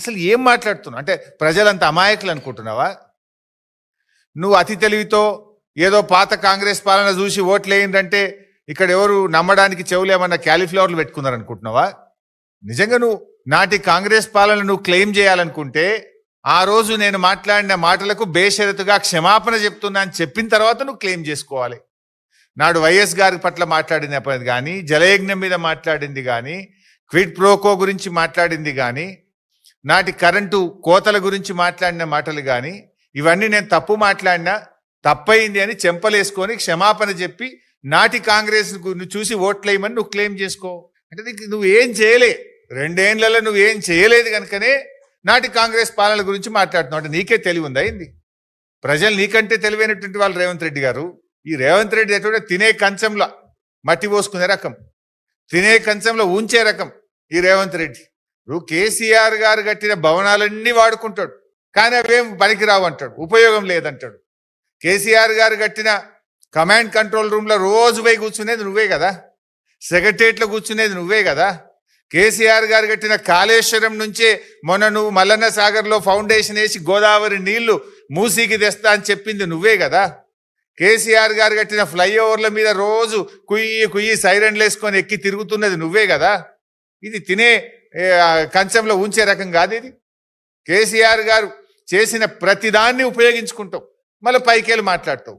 అసలు ఏం మాట్లాడుతున్నావు? అంటే ప్రజలంత అమాయకులు అనుకుంటున్నావా? నువ్వు అతి తెలివితో ఏదో పాత కాంగ్రెస్ పాలన చూసి ఓట్లేయిందంటే ఇక్కడ ఎవరు నమ్మడానికి చెవులు ఏమన్నా క్యాలీఫ్లవర్లు పెట్టుకున్నారు అనుకుంటున్నావా నిజంగా నువ్వు నాటి కాంగ్రెస్ పాలన నువ్వు క్లెయిమ్ చేయాలనుకుంటే ఆ రోజు నేను మాట్లాడిన మాటలకు బేషరతుగా క్షమాపణ చెప్తున్నా అని చెప్పిన తర్వాత నువ్వు క్లెయిమ్ చేసుకోవాలి. నాడు వైఎస్ గారి పట్ల మాట్లాడినది కానీ జలయజ్ఞం మీద మాట్లాడింది కానీ క్విడ్ ప్రోకో గురించి మాట్లాడింది కానీ నాటి కరెంటు కోతల గురించి మాట్లాడిన మాటలు కానీ ఇవన్నీ నేను తప్పు మాట్లాడినా తప్పయింది అని చెంపలేసుకొని క్షమాపణ చెప్పి నాటి కాంగ్రెస్ నువ్వు చూసి ఓట్లేయమని నువ్వు క్లెయిమ్ చేసుకో. అంటే నీకు నువ్వు ఏం చేయలే. రెండేళ్ళలో నువ్వు ఏం చేయలేదు కనుకనే నాటి కాంగ్రెస్ పాలన గురించి మాట్లాడుతున్నావు. అంటే నీకే తెలివి ఉందా అయింది ప్రజలు నీకంటే తెలివైనటువంటి వాళ్ళు రేవంత్ రెడ్డి గారు. ఈ రేవంత్ రెడ్డి ఎటువంటి తినే కంచంలో మట్టి పోసుకునే రకం తినే కంచంలో ఉంచే రకం ఈ రేవంత్ రెడ్డి. ఇప్పుడు కేసీఆర్ గారు కట్టిన భవనాలన్నీ వాడుకుంటాడు. కానీ అవేం పనికిరావు అంటాడు. ఉపయోగం లేదంటాడు. కేసీఆర్ గారు కట్టిన కమాండ్ కంట్రోల్ రూమ్లో రోజు పోయి కూర్చునేది నువ్వే కదా? సెక్రటరియట్లో కూర్చునేది నువ్వే కదా? కేసీఆర్ గారు కట్టిన కాళేశ్వరం నుంచే మొన్న నువ్వు మల్లన్న సాగర్లో ఫౌండేషన్ వేసి గోదావరి నీళ్ళు మూసీకి తెస్తా అని చెప్పింది నువ్వే కదా? కేసీఆర్ గారు కట్టిన ఫ్లైఓవర్ల మీద రోజు కుయ్యి కుయ్యి సైరన్లు వేసుకొని ఎక్కి తిరుగుతున్నది నువ్వే కదా? ఇది తినే కంచంలో ఉంచే రకం కాదు ఇది. కేసీఆర్ గారు చేసిన ప్రతిదాన్ని ఉపయోగించుకుంటావు మళ్ళీ పైకేళ్ళు మాట్లాడతావు